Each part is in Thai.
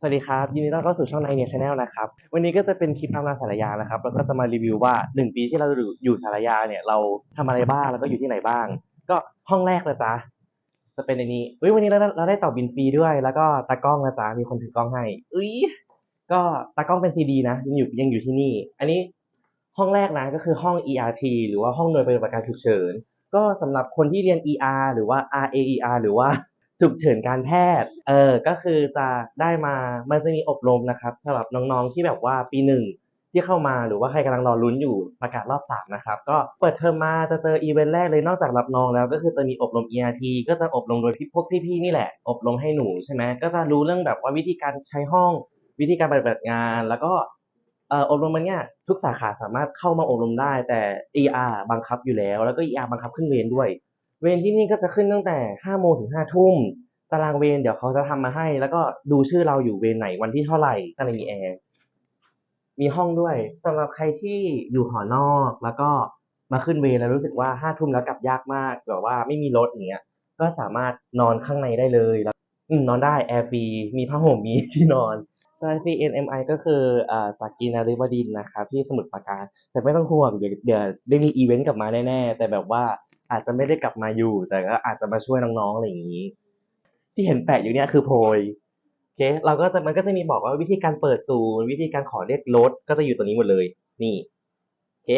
สวัสดีครับ ยินดีต้อนรับเข้าสู่ช่องในเนียชาแนลนะครับ วันนี้ก็จะเป็นคลิปทำงานสารยานะครับ แล้วก็จะมารีวิวว่า 1 ปีที่เราอยู่สารยาเนี่ย เราทำอะไรบ้างแล้วก็อยู่ที่ไหนบ้าง ก็ห้องแรกนะจ๊ะจะเป็นในนี้เฮ้ยวันนี้เราได้เราได้ต่อบินฟรีด้วย แล้วก็ตากล้องนะจ๊ะมีคนถือกล้องให้อุ้ยก็ตากล้องเป็นซีดีนะยังอยู่ยังอยู่ที่นี่ อันนี้ห้องแรกนะก็คือห้อง ERT หรือว่าห้องหน่วยปฏิบัติการฉุกเฉินก็สำหรับคนที่เรียน ER หรือว่า RAER หรือว่า ฉุกเฉินการแพทย์ เออ ก็คือจะได้มา มันจะมีอบรมนะครับสำหรับน้องๆที่แบบว่าปีหนึ่งที่เข้ามาหรือว่าใครกำลังรอลุ้นอยู่ประกาศรอบสามนะครับ ก็เปิดเทอมมาจะเจออีเวนต์แรกเลยนอกจากรับน้องแล้วก็คือจะมีอบรม ERT ก็จะอบรมโดยพี่พวกพี่ๆนี่แหละ อบรมให้หนูใช่ไหมก็จะรู้เรื่องแบบว่าวิธีการใช้ห้องวิธีการปฏิบัติงาน แล้วก็เอ่ออบรมมันเนี่ยทุกสาขาสามารถเข้ามาอบรมได้แต่ ER บังคับอยู่แล้ว แล้วก็ ER บังคับขึ้นเวรด้วย เวรที่นี่ก็จะขึ้นตั้งแต่ห้าโมงถึงห้าทุ่ม ตารางเวรเดี๋ยวเขาจะทำมาให้ แล้วก็ดูชื่อเราอยู่เวรไหนวันที่เท่าไหร่ก็เลยมีแอร์มีห้องด้วยสำหรับใครที่อยู่หอนอก แล้วก็มาขึ้นเวรแล้วรู้สึกว่าห้าทุ่มแล้วกลับยากมากแบบว่าไม่มีรถอย่างเงี้ย ก็สามารถนอนข้างในได้เลยแล้วนอนได้แอร์ฟรีมีผ้าห่มมีที่นอนใช่ CNMI ก็คืออ่าสักกินาริบดินนะครับที่สมุทรปราการ แต่ไม่ต้องห่วงเดี๋ยวเดี๋ยวได้มีอีเวนต์กลับมาแน่ ๆ แต่แบบว่า อาจจะไม่ได้กลับมาอยู่ แต่ก็อาจจะมาช่วยน้องๆอะไรอย่างนี้ ที่เห็นแปะอยู่เนี่ยคือโพยโอเคเราก็จะมันก็จะมีบอกว่าวิธีการเปิดศูนย์วิธีการขอเรียกรถก็จะอยู่ตัวนี้หมดเลย นี่โอเค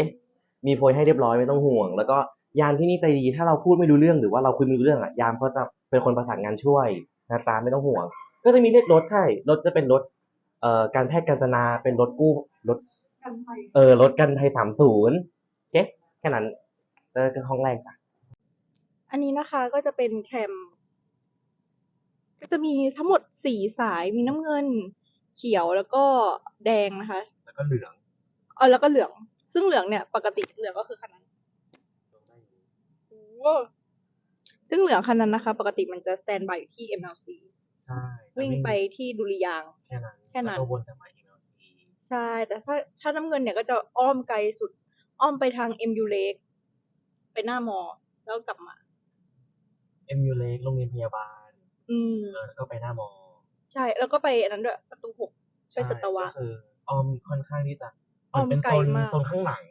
มีโพยให้เรียบร้อยไม่ต้องห่วง แล้วก็ยามที่นี่ใจดีถ้าเราพูดไม่รู้เรื่องหรือว่าเราคุยไม่รู้เรื่องอะยามก็จะเป็นคนประสานงานช่วยนะจ๊ะไม่ต้องห่วง ก็จะมีเรียกรถใช่รถจะเป็นรถเอ่อการแพทย์การจนาเป็นรถกู้รถกันไปเออรถกันไทยสามศูนย์โอเคแค่นั้นเออคือห้องแรกจ้ะ อันนี้นะคะก็จะเป็นแคม ก็จะมีทั้งหมดสี่สายมีน้ำเงิน เขียวแล้วก็แดงนะคะแล้วก็เหลืองเออแล้วก็เหลือง ซึ่งเหลืองเนี่ย ปกติเหลืองก็คือคันนั้นโอ้ซึ่งเหลืองคันนั้นนะคะ ปกติมันจะสแตนบายอยู่ที่ MLC ใช่วิ่งไปที่ดุริยางค์แค่นั้นแค่นั้นล้วก็วนกลับมาอีกแล้วทีใช่ แต่ถ้าถ้าน้ำเงินเนี่ยก็จะอ้อมไกลสุด อ้อมไปทาง MU Lake ไปหน้ามอ แล้วกลับมา เอ็มยูเล็กโรงเรียนพยาบาลอืมเออแล้วก็ไปหน้ามอ ใช่ แล้วก็ไปอันนั้นด้วยประตูหกไปสัตวะก็คือออมค่อนข้างที่จะออมเป็นไกลโซนมากโซนข้างหลัง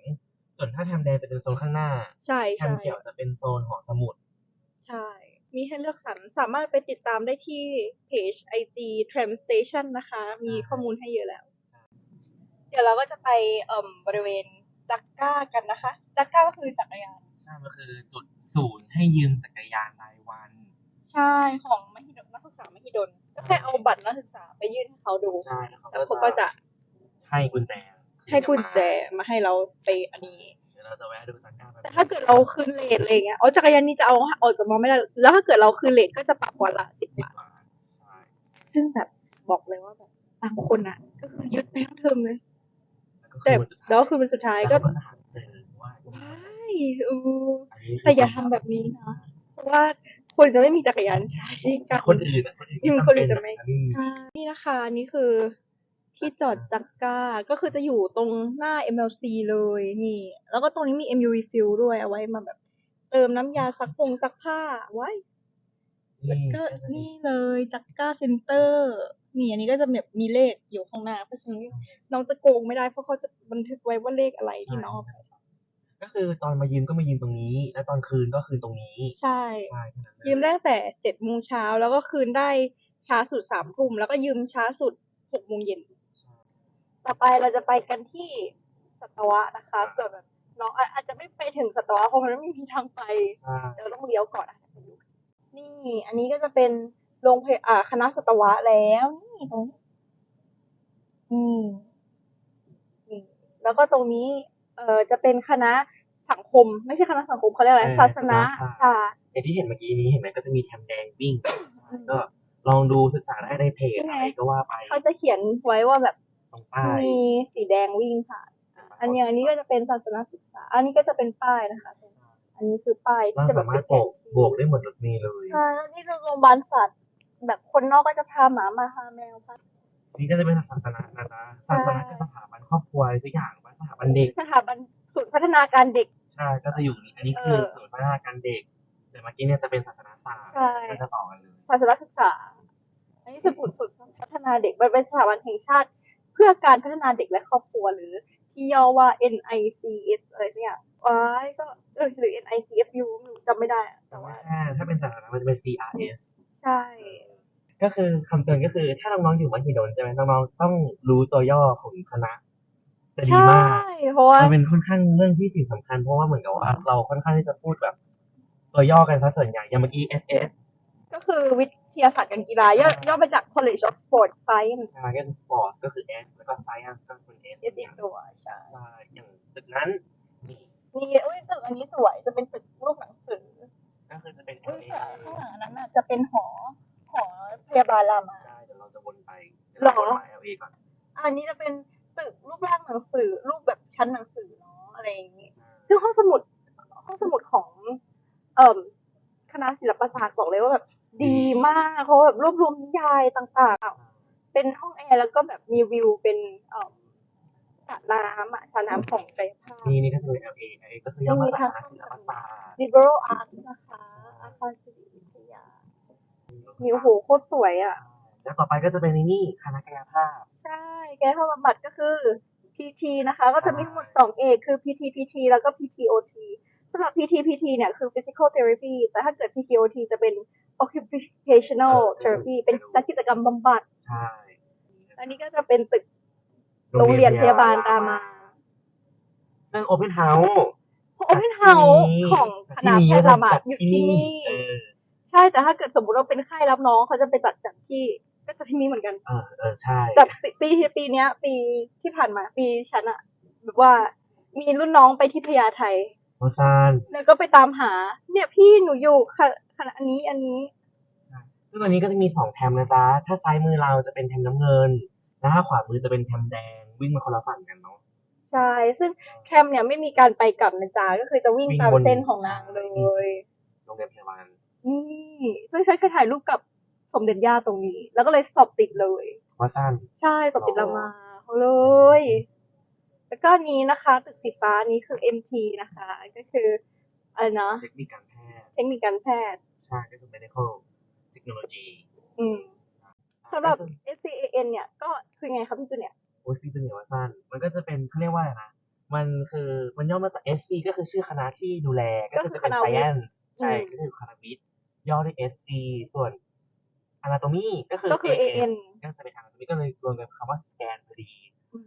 ส่วนถ้าแทมแดงจะเป็นโซนข้างหน้า ใช่แทใช่มเขียวจะเป็นโซนหอสมุด ใช่ มีให้เลือกสรรสามารถไปติดตามได้ที่เพจ IG Tram Station นะคะ มีข้อมูลให้เยอะแล้ว เดี๋ยวเราก็จะไปเอ่มบริเวณจักก้ากันนะคะ จักก้าก็คือจักรยาน ใช่ มันคือจุด ศูนย์ให้ยืมจักรยานรายวัน ใช่ของมหิดลนักศึกษามหิดลก็แค่เอาบัตรนักศึกษาไปยื่นให้เขาดูใช่แล้วเขาแล้วเขาก็จะให้กุญแจให้กุญแจมาให้เราไปอันนี้ เดี๋ยวเราจะแวะดูจักรยานแต่ถ้าเกิดเราคืนเลทอะไรเงี้ยอ๋อจักรยานนี้จะเอาออกจากมอไม่ได้ แล้วถ้าเกิดเราคืนเลทก็จะปรับวันละสิบบาท ใช่ซึ่งแบบบอกเลยว่าแบบบางคนอะ ก็คือยึดไปทั้งเทอมเลยแล้วก็แต่คือแล้วคือมันสุดท้ายก็แล้วก็หาเจอว่า ใช่ เอออันนี้คืแต่อย่าทำแบบนี้นะเพราะว่าคนจะไม่มีจักรยานใช้กันคนอื่นอะคนอื่นอืมที่คนอื่นเป็จะไม่แบบนี้ใช่นี่นะคะนี่คือที่จอดจักก้าก็คือจะอยู่ตรงหน้า MLC เลยนี่ แล้วก็ตรงนี้มี MU refill ด้วยเอาไว้มาแบบ เติมน้ำยาซักพงซักผ้าไว้แล้วก็นี่เลยจักก้าเซ็นเตอร์นี่อันนี้ก็จะแบบมีเลขอยู่ข้างหน้าเพราะฉะนั้นน้องจะโกงไม่ได้เพราะเขาจะบันทึกไว้ว่าเลขอะไรที่น้องเอาไป ก็คือตอนมายืมก็มายืมตรงนี้ แล้วตอนคืนก็คืนตรงนี้ ใช่ใช่แค่นั้นเลยยืมได้ตั้งแต่เจ็ดโมงเช้าแล้วก็คืนได้ช้าสุดสามทุ่มแล้วก็ยืมช้าสุดหกโมงเย็นต่อไปเราจะไปกันที่สัตวะนะคะเผื่อแบบน้องอะอาจจะไม่ไปถึงสัตวะเพราะมันไม่มีทางไปใช่เดี๋ยวเราต้องเลี้ยวก่อนนะไปดูนี่ อันนี้ก็จะเป็นโรงพยาอ่าคณะสัตวะแล้วนี่ตรงนี้นี่นี่แล้วก็ตรงนี้ เอ่อจะเป็นคณะสังคม ไม่ใช่คณะสังคมเขาเรียกอะไรศาสนาศาสตร์ไอที่เห็นเมื่อกี้นี้เห็นไหมก็จะมีแถมแดงวิ่งก็ลองดูศึกษาได้ในเพจนี่ไงอะไรก็ว่าไปเขาจะเขียนไว้ว่าแบบตรงป้ายมีสีแดงวิ่งผ่านอะ อันนี้อันนี้ก็จะเป็นศาสนศึกษา อันนี้ก็จะเป็นป้ายนะคะ อันนี้คือป้ายเราที่จะแบสาบมารถโบกโบกได้เหมือนรถเมล์เลยใช่แล้วนี่คือโรงพยาบาลสัตว์แบบคนนอกก็จะพาหมามาพาแมวพานี่ก็จะเป็นศาสนานะจ๊ะศาสนาคือสถาบันครอบครัวอะไรสักอย่างว่า สถาบันเด็ก สถาบันศูนย์พัฒนาการเด็ก ใช่ ก็จะอยู่นี่อันนี้คือเออศูนย์พัฒนาการเด็ก แต่เมื่อกี้เนี่ยจะเป็นศาสนาศาสตร์ใช่ ก็จะต่อกันเลย ศาสนศึกษา อันนี้คือศูนย์ฝึกพัฒนานาเด็กมันเป็นสถาบันแห่งชาติ เพื่อการพัฒนาเด็กและครอบครัวหรือที่ย่อว่า NICS อะไรสักอย่างว้ายก็เออหรือ NICFU ไม่รู้จำไม่ได้อะแต่แต่ว่าว่าถ้าเป็นสาธารณะมันจะเป็น CRS ใช่ ก็คือคำเตือนก็คือถ้าน้องๆอยู่มหิดลใช่ไหมน้องๆต้องรู้ตัวย่อของคณะ จะดีใช่มากเพราะว่ามันเป็นค่อนข้างเรื่องที่สิ่งสำคัญเพราะว่าเหมือนกับว่าเราค่อนข้างที่จะพูดแบบ ตัวย่อกันซะส่วนใหญ่อย่างเมื่อกี้ SS ก็คือวิทยาศาสตร์การกีฬาย่อใช่ย่อมาจาก College of Sports Science ใช่ก็ Sport ก็คือ S แล้วก็ Science ก็เป็น S S อีกตัวใช่ใช่อย่างตึกนั้นมีมีอุ้ยตึกอันนี้สวยจะเป็นตึกรูปหนังสือก็คือจะเป็นอุ้ย LA ข้างหลังอันนั้นน่ะจะเป็นหอหอพยาบาลรามาใช่เดี๋ยวเราจะวนไปหรอเดี๋ยวเราวนมา LA ก่อนอันนี้จะเป็น ตึกรูปร่างหนังสือ รูปแบบชั้นหนังสือเนาะอะไรอย่างงี้ซึ่งห้องสมุดห้องสมุดของ เอ่อคณะศิลปศาสตร์บอกเลยว่าแบบดีมากเขาแบบรวบรวมนิยายต่างๆ เป็นห้องแอร์แล้วก็แบบมีวิวเป็นเอ่อสระน้ำอะสระน้ำของกายภาพนี่นี่ก็คือ LA LA ก็คือย่อมาจากคณะศิลปศาสตร์ liberal arts นะคะอาคารศิริวิทยามีโอ้โหโคตรสวยอะ แล้วต่อไปก็จะเป็นนี่คณะกายภาพ ใช่กายภาพบำบัดก็คือ PT นะคะ ก็จะมีทั้งหมดสองเอกคือ PT PT แล้วก็ PTOT สำหรับ PT PT เนี่ยคือ physical therapy แต่ถ้าเกิด PTOT จะเป็น occupational เออ therapy เป็นนักกิจกรรมบำบัด ใช่ อันนี้ก็จะเป็นตึกโรงเรียนพยาบาลรามา ซึ่ง Open House เพราะ Open House ของคณะแพทย์รามาอยู่ที่นี่เออใช่ แต่ถ้าเกิดสมมติว่าเป็นไข้รับน้องเขาจะไปจัดจัดที่ ก็จะที่นี่เหมือนกันเออเออใช่ แต่ปีปีปีเนี้ย ปีที่ผ่านมาปีฉันอะแบบว่ามีรุ่นน้องไปที่พญาไทโอซานแล้วก็ไปตามหา เนี่ยพี่หนูอยู่คณะคณะอันนี้อันนี้ซึ่งตอนนี้ก็จะมีสองแทมนะจ๊ะ ถ้าซ้ายมือเราจะเป็นแทมน้ำเงิน แล้วถ้าขวามือจะเป็นแทมแดง วิ่งมาคนละฝั่งกันเนาะ ใช่ ซึ่งแคมเนี่ยไม่มีการไปกลับนะจ๊ะ ก็คือจะวิ่งวิ่งตามบนเส้นของนางเลยโรงเรียนพยาบาลนี่ซึ่งฉันเคยถ่ายรูปกับส มเด็จย่าตรงนี้ แล้วก็เลยสอบติดเลยโอซานใช่สอบติดอ๋ราอมาเขาเลย แล้วก็อันนี้นะคะ ตึกสีฟ้านี้คือ MT นะคะ ก็คืออะไรนะเทคนิคการแพทย์เทคนิคการแพทย์ใช่ก็คือ medical technology อืมสำหรับ SCAN เนี่ย ก็คือไงครับพี่จูเนี่ยโอ้ยพี่จะเหนียวว่าสั้นมันก็จะเป็นเขาเรียกว่าอะไรนะมันคือมันย่อมาจาก SC ก็คือชื่อคณะที่ดูแล ก็คือจะเป็นก็คือคณะวิทย์ science ใช่อืมก็คือคณะวิทย์ย่อด้วย SC ส่วน anatomy ก็คือ ก็คือ AN ก็จะเป็น anatomy ก็เลยรวมกันคำว่า scan พอดี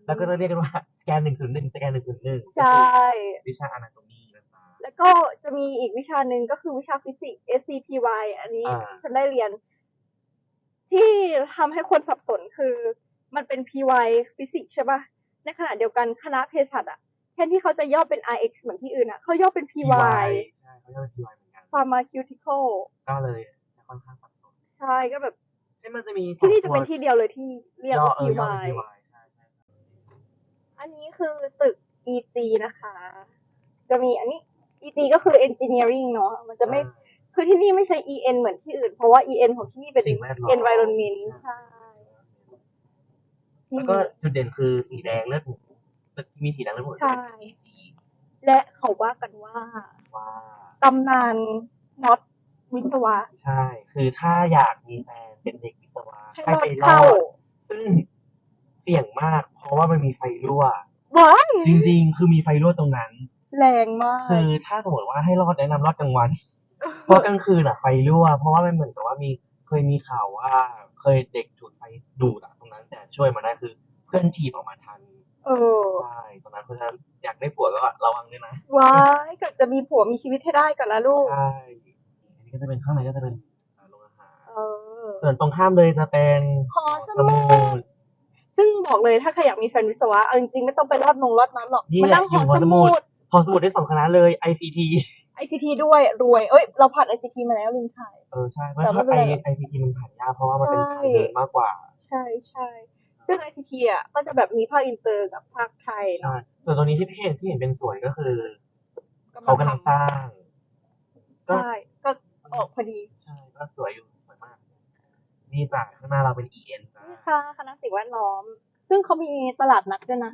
แล้วก็จะเรียกกันว่า scan หนึ่งศูนย์หนึ่ง scan หนึ่งศูนย์หนึ่งใช่ วิชา anatomy นะคะแล้วก็จะมีอีกวิชาหนึ่งก็คือวิชาฟิสิกส์ SCPY อันนี้อ่าฉันได้เรียน ที่ทำให้คนสับสนคือมันเป็น PY ฟิสิกส์ใช่ปะในขณะเดียวกันคณะเภสัชอะแทนที่เขาจะย่อเป็น RX เหมือนที่อื่นอะเขาย่อเป็น PY ใช่เขาเรียกว่า PY เหมือนกัน Pharmaceutical ก็เลยจะค่อนข้างสับสน ใช่ก็แบบใช่มันจะมีที่นี่จะสองเป็นตัวที่เดียวเลยที่เรียกย่อว่าเออย่อเป็น PY PY ใช่ใช่ใช่อันนี้คือตึก EG นะคะ จะมีอันนี้ EG ก็คือ Engineering เนาะมันจะไม่คือที่นี่ไม่ใช่ EN เหมือนที่อื่น เพราะว่า EN ของที่นี่เป็นสิ่งแวดล้อม environment ใช่แล้วก็จุดเด่นคือสีแดงเลือดหมูตึกที่มีสีแดงเลือดหมูใช่จะเป็น EG และเขาว่ากันว่าว่าตำนานน็อต วิศวะ ใช่ คือถ้าอยากมีแฟนเป็นเด็กวิศวะให้ให้รอไปดรอเข้าดซึ่งเสี่ยงมาก เพราะว่ามันมีไฟรั่วว้ายจริงๆ คือมีไฟรั่วตรงนั้น แรงมาก คือถ้าสมมติว่าให้รอดแนะนำรอดกลางวัน เพราะกลางคืนอะไฟรั่ว เพราะว่ามันเหมือนกับว่ามีเคยมีข่าวว่า เคยเด็กถูกไฟดูดอะตรงนั้น แต่ช่วยมาได้คือเพื่อนฉีดออกมาทัน เออ ใช่ตรงนั้นเพราะฉะนั้นอยากได้ผัวก็ระวังด้วยนะ ว้ายเกิดจะมีผัวมีชีวิตให้ได้ก่อนนะลูก ใช่อันนี้ ก็จะเป็นข้างในก็จะเป็นอ่าโรงอาหารเออส่วนตรงข้ามเลยจะเป็นหอสมุดซึ่งบอกเลยถ้าใครอยากมีแฟนวิศวะเอาจริงๆไม่ต้องไปรอดนงรอดน้ำหรอกนี่มาแหละนั่งอหอยู่หอสสมุมุด ด หอสมุดได้สองคณะเลย ICT ICT ด้วยรวย เอ้ย เราผ่าน ICT มาแล้วลืมถ่าย เออใช่เพราะแต่ไม่ถ้าเป็นไอไรไอซีทีมันผ่านยากเพราะว่ามันเป็นใช่ทางเดินมากกว่าใช่ใช่ซึ่ง ICT อะก็จะแบบมีภาคอินเตอร์กับภาคไทยใช่เนาะส่วนตรงนี้ที่พี่เห็นที่เห็นเป็นสวยก็คือเขากำลังสร้าง ก็ ใช่ก็ ออกพอดี ใช่ก็สวยอยู่สวยมาก นี่จ้ะข้างหน้าเราเป็น EN จ้ะนี่ค่ะคณะสิ่งแวดล้อม ซึ่งเขามีตลาดนัดด้วยนะ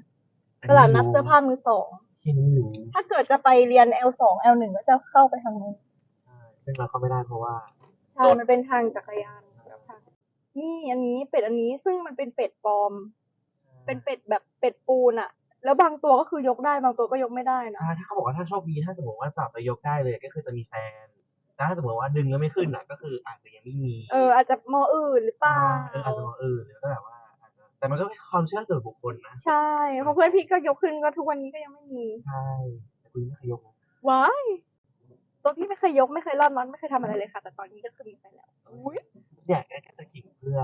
ตลาดนัดเสื้อผ้ามือสอง ที่นี่ไม่รู้ถ้าเกิดจะไปเรียน L2 L1 ก็จะเข้าไปทางนู้นใช่ซึ่งเราเข้าไม่ได้เพราะว่าใช่ มันเป็นทางจักรยานกับทางนี่อันนี้เป็ดอันนี้ซึ่งมันเป็นเป็ดปลอม เป็นเป็ดแบบเป็ดปูนอะแล้วบางตัวก็คือยกได้บางตัวก็ยกไม่ได้นะใช่ถ้าเขาบอกว่าถ้าโชคดีถ้าสมมติว่าจับแล้วยกได้เลยก็คือจะมีแฟนแต่ ถ้าสมมติว่าดึงแล้วไม่ขึ้นอะ ก็คืออาจจะยังไม่มี เออ อาจจะมออื่นหรือเปล่าเอออาจจะมาเออหรือก็แบบว่าอาจจะแต่มันก็เป็นความเชื่อส่วนบุคคลนะ ใช่เพราะเพื่อนพี่ก็ยกขึ้นก็ทุกวันนี้ก็ยังไม่มี ใช่แต่คุณไม่เคยยกนะว้ายตัวพี่ไม่เคยยกไม่เคยรอดมันไม่เคยทำอะไรเลยค่ะ แต่ตอนนี้ก็คือมีแฟนแล้วอุ๊ยเนี่ยแค่จะขิงเพื่อ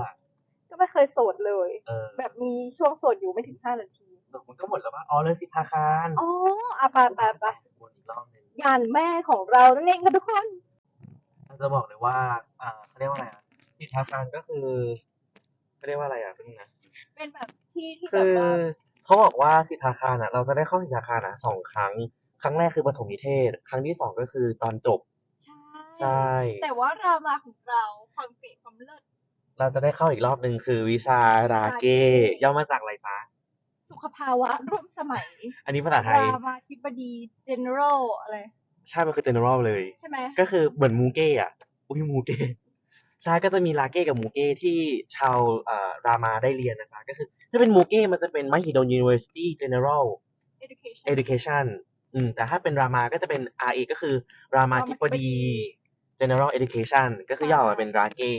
ก็ไม่เคยโสดเลยเออแบบมีช่วงโสดอยู่ไม่ถึงห้านาทีมันก็หมดแล้วว่าอ๋อเลยสิทาคารอ๋ออะไปไปไปวนอีกรอบหนึงยานแม่ของเรานั่นเองค่ะทุกคนเรา จะบอกเลยว่าอ่าเขาเรียกว่าอะไรอะสิทาคารก็คือเขาเรียกว่าอะไรอะเป็นงนะเป็นแบบที่ที่แบคืบอว่าเขาบอกว่าสิทธาคารอะ เราจะได้เข้าสิทธาคารอะสองครั้ง ครั้งแรกคือปฐมนิเทศ ครั้งที่สองก็คือตอนจบใช่ ใช่ แต่ว่ารามาของเราความเก๋ความเลิศ เราจะได้เข้าอีกรอบหนึ่งคือวิชาราเกราเก้ย่อมาจากอะไรจ๊ะสุขภาวะร่วมสมัยอันนี้ภาษาไทย รามาธิบดี general อะไร ใช่มันคือ general เลย ใช่ไหมก็คือเหมือนมูเก้อะอุ้ยมูเก้ใช่ก็จะมีราเก้กับมูเก้ที่ชาวเอ่อรามาได้เรียนนะคะก็คือถ้าเป็นมูเก้มันจะเป็นมหิดล University General education Education อืมแต่ถ้าเป็นรามาก็จะเป็น RA ก็คือรามาธิบดี General Education ก็คือย่อมาเป็นราเก้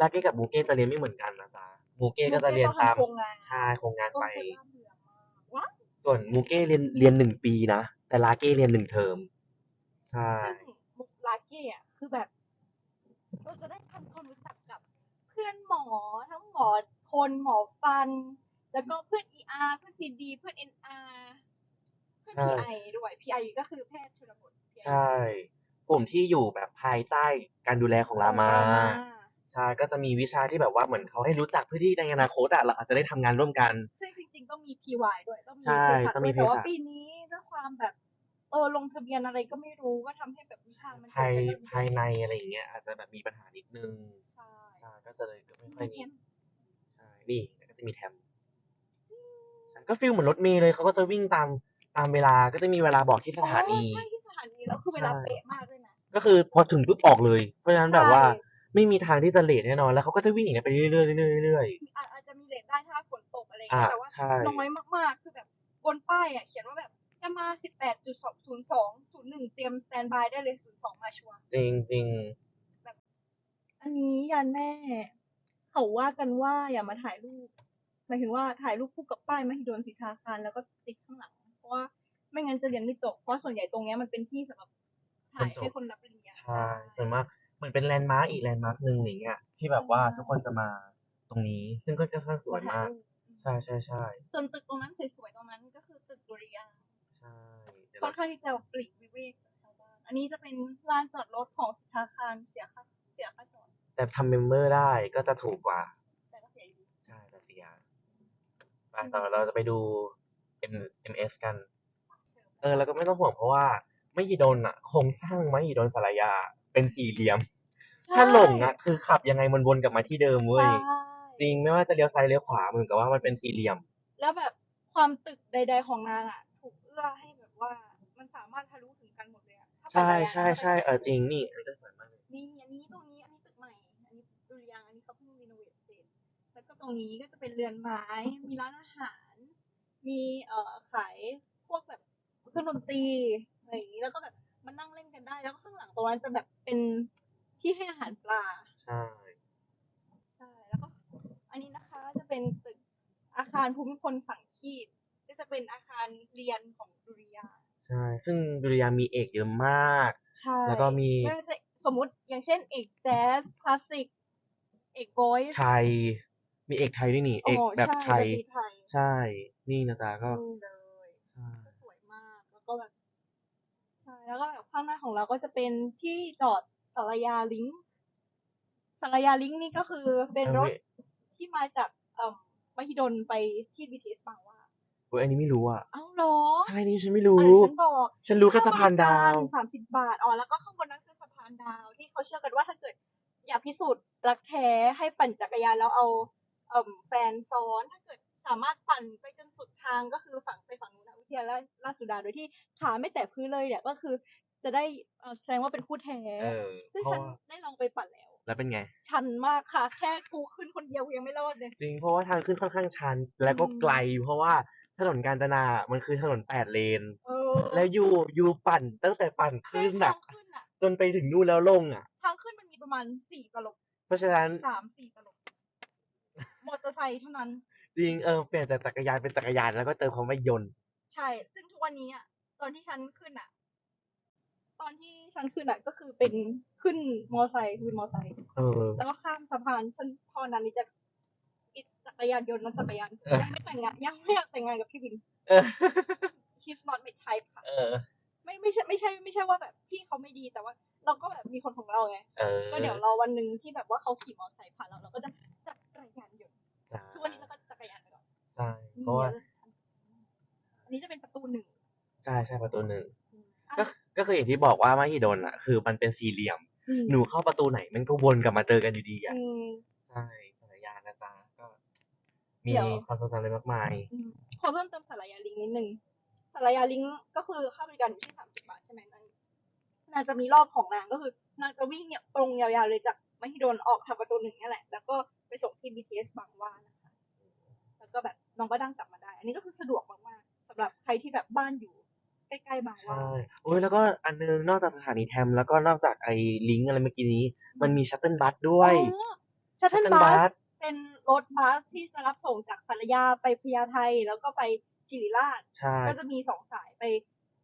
ราเก้กับมูเก้จะเรียนไม่เหมือนกันนะจ๊ะมูเก้ก็จะเรียนตามโครงงานใช่โครงงานก็ไปคือน่าเบื่อมากว้าวส่วนมูเก้เรียนเรียนหนึ่งปีนะแต่ราเก้เรียนหนึ่งเทอม ใช่ ซึ่งมุกลาเก้อะคือแบบ เราจะได้ทำความรู้จักกับ เพื่อนหมอทั้งหมอคนหมอฟัน แล้วก็เพื่อน ER เพื่อน CD เพื่อน NR เพื่อน ใช่ PI ด้วย PI ก็คือแพทย์ชนบท PI ใช่ กลุ่มที่อยู่แบบภายใต้การดูแลของรามา ใช่ ก็จะมีวิชาที่แบบว่าเหมือนเขาให้รู้จักเพื่อที่ในอนาคตอะเราอาจจะได้ทำงานร่วมกัน ซึ่งจริงๆ ต้องมี PY ด้วย ต้องมีใช่เภสัชต้องมีด้วยแต่ว่าเภสัชปีนี้ด้วยความแบบเออลงทะเบียนอะไรก็ไม่รู้ก็ทำให้แบบวิชามันภายเกิดขึ้นภายในอะไรอย่างเงี้ย อาจจะแบบมีปัญหานิดนึงใช่ใช่ก็จะเลยไม่ค่อยมีมีเทมใช่นี่ก็จะมีแทมใช่ก็ฟีลเหมือนรถเมล์เลยเขาก็จะวิ่งตามตามเวลาก็จะมีเวลาบอกที่สถานีอ๋อใช่ที่สถานีแล้วคือเวลาใช่เป๊ะมากด้วยนะก็คือพอถึงปุ๊บออกเลย เพราะฉะนั้นแบบว่าใช่ไม่มีทางที่จะเลทแน่นอน แล้วเขาก็จะวิ่งอย่างนี้ยไปเรื่อยๆเรื่อยๆเรื่อยอาจอาจจะมีเลทได้ถ้าฝนตกอะไรอย่างอ่าเงี้ยแต่ว่าใช่น้อยมากๆคือแบบบนป้ายอะเขียนว่าแบบ จะมา18.202 01เตรียมสแตนบายได้เลย02มาชัวร์ๆจริงจริงอันนี้ยันแม่ เขาว่ากันว่าอย่ามาถ่ายรูปหมายถึงว่าถ่ายรูปคู่กับป้ายมหิดลสิทธาคารแล้วก็ติดข้างหลัง เพราะว่าไม่งั้นจะเรียนไม่จบเพราะส่วนใหญ่ตรงเนี้ยมันเป็นที่สำหรับถ่ายให้คนรับปริญญาๆใช่ส่วนมากเหมือนเป็นแลนด์มาร์กอีกแลนด์มาร์กหนึ่งอย่างเงี้ยที่แบบว่าทุกคนจะมาตรงนี้ ซึ่งก็ค่อนข้างสวยมาก ใช่ใช่ใช่ส่วนตึกตรงนั้นสวยๆตรงนั้นก็คือตึกดุริยางค์ใช่เดี๋ยวค่อเรานข้างที่จะปลีกวิเวกจากชาวบ้าน อันนี้จะเป็นลานจอดรถของสิทธาคารเสียค่าเสียค่าจอด แต่ทำเมมเบอร์ได้ก็จะถูกกว่า แต่ก็เสียอยู่ดีใช่แต่เสียไปต่อเราจะไปดู M M S กันเชิญเออ แล้วก็ไม่ต้องห่วงเพราะว่าไม่หีดนอะโครงสร้างไม่หีดนสารยาเป็นสี่เหลี่ยม ถ้าหลงอะคือขับยังไงมันวนกลับมาที่เดิมเว้ยใช่จริงไม่ว่าจะเลี้ยวซ้ายเลี้ยวขวาเหมือนกับว่ามันเป็นสี่เหลี่ยม แล้วแบบความตึกใด ๆของนางอะถูกเอื้อให้แบบว่า มันสามารถทะลุถึงกันหมดเลยอะถ้าใช่ปั่นจักรยานใช่ใช่เออจริงนี่อันนี้ก็สวยมากเลยนี่อันนี้ตรงนี้อันนี้ตึกใหม่ อันนี้ดุริยางค์อันนี้เขาเพิ่งรีโนเวทเสร็จแล้วก็ตรงนี้ก็จะเป็นเรือนไม้ มีร้านอาหาร มีเอ่อขายพวกแบบเครื่องดนตรีอะไรอย่างนี้แล้วก็แบบมานั่งเล่นกันได้ แล้วก็ข้างหลังตรงนั้นจะแบบเป็นที่ให้อาหารปลา ใช่ใช่ แล้วก็อันนี้นะคะจะเป็นตึกอาคารภูมิพลสังคีต ก็จะเป็นอาคารเรียนของดุริยางค์ใช่ ซึ่งดุริยางค์มีเอกเยอะมาก ใช่แล้วก็มี ไม่ว่าจะสมมุติอย่างเช่นเอกแจ๊สคลาสสิกเอกโกยไทย มีเอกไทยด้วยนี่ เอกแบบไทยดนตรีไทยใช่ นี่นะจ๊ะก็นี่เลยใช่สวยมาก แล้วก็แบบ ใช่ แล้วก็แบบข้างหน้าของเราก็จะเป็นที่จอดสารยาลิงก์สารยาลิงก์นี่ก็คือเป็นรถที่มาจากเอ่อมหิดลไปที่ BTS บางหว่า เว้ยอันนี้ไม่รู้อะเอ้าเหรอใช่นี่ฉันไม่อะรู้เดี๋ยวฉันบอกฉันรู้แค่สะพานดาว สามสิบบาทอ๋อแล้วก็ข้างบนนั้นคือสะพานดาวที่เขาเชื่อกันว่าถ้าเกิด อยากพิสูจน์รักแท้ให้ปั่นจักรยานแล้วเอาเอ่มแฟนซ้อนถ้าเกิดสามารถปั่นไปจนสุดทางก็คือฝั่งไปฝั่งนู้นนะวิทยาลัยราชสุดาโดยที่ขาไม่แตะพื้นเลยเนี่ยก็คือจะได้เอ่อแสดงว่าเป็นคู่แท้เออซึ่งเพราะฉันว่าได้ลองไปปั่นแล้ว แล้วเป็นไง ชันมากค่ะ แค่กูขึ้นคนเดียวกูยังไม่รอดเลย จริงเพราะว่าทางขึ้นค่อนข้างชัน แล้วก็อืม ไกล เพราะว่า ถนนกาญจนา มันคือถนนแปดเลน เออแล้วยูยูปั่นตั้งแต่ปั่นขึ้นแค่อะทางขึ้นอะจนไปถึงนู่นแล้วลงอะ ทางขึ้นมันมีประมาณสี่ตลบเพราะฉะนั้นสามสี่ตลบมอเตอร์ไซค์เท่านั้น จริงเออเปลี่ยนจากจักรยานเป็นจักรยานแล้วก็เติมคำว่ายนต์ใช่ ซึ่งทุกวันนี้อะ ตอนที่ฉันขึ้นอะ ตอนที่ฉันขึ้นอะ ก็คือเป็นขึ้นมอไซค์วินมอไซค์ เออ แล้วก็ข้ามสะพานฉันพอนั้นนี่จะ อิสจักรยานยนต์นะจักรยานเออ ยังไม่แต่งงานยังไม่อยากแต่งงานกับพี่วิน เออ he's not my type ค่ะเออ ไม่ไม่ใช่ไม่ใช่ไม่ใช่ว่าแบบพี่เขาไม่ดีแต่ว่า เราก็แบบมีคนของเราไงเออก็เดี๋ยวรอวันหนึ่งที่แบบว่าเขาขี่มอเตอร์ไซค์ผ่านเราเราก็จะจักรยานยนต์ทุกวันนี้เราก็จักรยานไปก่อนใช่เพราะว่าอันนี้จะเป็นประตูหนึ่งใช่ใช่ประตูหนึ่ง อะก็ก็คืออย่างที่บอกว่ามหิดลอะ คือมันเป็นสี่เหลี่ยม อืมหนูเข้าประตูไหนมันก็วนกลับมาเจอกันอยู่ดีอะ อืมใช่สารยานะจ๊ะก็ มีเดี๋ยวความทรงจำอะไรมากมายอืมขอเพิ่มเติมสารยาลิงก์นิดนึงสารยาลิงก์ก็คือค่าบริการอยู่ที่สามสิบบาทใช่ไหมนางนางจะมีรอบของนางก็คือนางจะวิ่งเนี่ยตรงยาวๆเลยจากมหิดลออกทางประตูหนึ่งนี่แหละ แล้วก็ไปส่งที่ BTS บางหว่านะคะแล้วก็แบบน้องก็ดังกลับมาได้ อันนี้ก็คือสะดวกมากๆสำหรับใครที่แบบบ้านอยู่ใกล้ๆบางหว่าใช่โอ้ยแล้วก็อันนึงนอกจากสถานีแทมแล้วก็นอกจากไอ้ลิงก์อะไรเมื่อกี้นี้ มันมีชัตเติลบัสด้วยชัตเทิล Shuttle บัส Bus เป็นรถบัสที่จะรับส่งจากสารยาไปพญาไทแล้วก็ไปศิริราชใช่ก็จะมีสองสายไป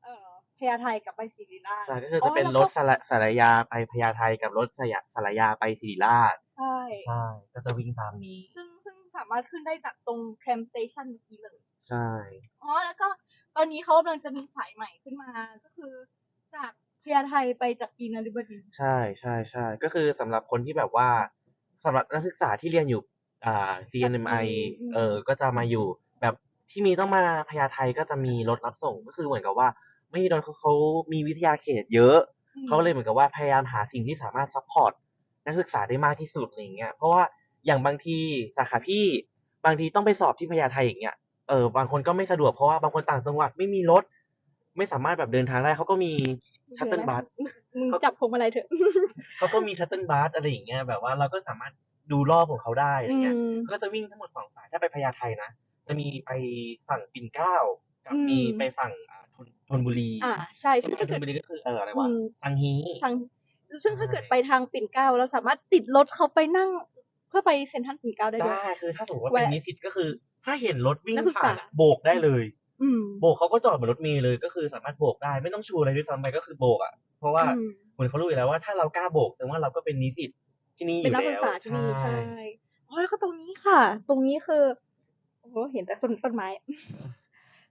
เอ่อพญาไทกับไปศิริราชใช่ก็คือจะเป็นรถสารสารยาไปพญาไทกับรถสยสารยาไปศิริราชใช่ใช่ก็จะวิ่งตามนี้ ซึ่งซึ่งสามารถขึ้นได้จากตรงแคมสเตชันเมื่อกี้เลยใช่อ๋อแล้วก็ตอนนี้เขากำลังจะมีสายใหม่ขึ้นมาก็คือจากพญาไทไปจากกีนาริบดินทร์ใช่ใช่ใช่ก็คือสำหรับคนที่แบบว่า สำหรับนักศึกษาที่เรียนอยู่อ่า CNMI อืมเออก็จะมาอยู่ แบบที่มีต้องมาพญาไทก็จะมีรถรับส่งก็คือเหมือนกับว่า ไม่โดนเขาเขามีวิทยาเขตเยอะ เขาเลยเหมือนกับว่าพยายามหาสิ่งที่สามารถซัพพอร์ตนักศึกษาได้มากที่สุดอะไรอย่างเงี้ยเพราะว่าอย่างบางทีสาขาพี่บางทีต้องไปสอบที่พญาไทอย่างเงี้ยเออบางคนก็ไม่สะดวกเพราะว่าบางคนต่างจังหวัดไม่มีรถ ไม่สามารถแบบเดินทางได้เขาก็มีชัตเติลบัสมึงจับพวงมาลัยเถอะเขาก็มีชัตเติลบัสอะไรอย่างเงี้ยแบบว่าเราก็สามารถดูรอบของเขาได้อะไรอืเงี้ยมก็จะวิ่งทั้งหมดสองสายถ้าไปพญาไทนะจะมีไปฝั่งปิ่นเกล้ากับอืมมีไปฝั่งอ่าธนธนบุรี อ่าใช่ใช่ธถ้านเกิดบุรีก็คือเอออะไรอืวะมตังฮีทางซึ่งถ้าใช่เกิดไปทางปิ่นเกล้าเราสามารถติดรถเขาไปนั่งเพื่อไปเซ็นทรัลปิ่นเกล้าได้ด้วยได้คือถ้าสมมติว่าเป็นแวะนิสิตก็คือ ถ้าเห็นรถวิ่งนักศึกผ่านษาอะโบกได้เลย อืม โบกเขาก็จอดเหมือนรถเมล์เลยก็คือสามารถโบกได้ไม่ต้องชูอะไรด้วยซ้ำไปก็คือโบกอะ เพราะว่าอืมเหมือนเขารู้อยู่แล้วว่าถ้าเรากล้าโบกแสดงว่าเราก็เป็นนิสิตที่นี่อเป็นยู่นักแล้ศึกวษาที่นี่ใช่ใช่อ๋อแล้วก็ตรงนี้ค่ะ ตรงนี้คือโอ้โหเห็นแต่ต้นต้นไม้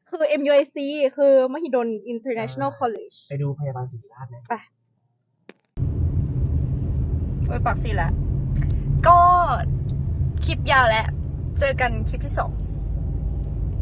คือ MUIC คือมหิดล International ใช่ College ไปดูพยาบาลศิริราชไหมเฟยปากสีแล้วก็คลิปยาวแล้ว เจอกันคลิปที่สอง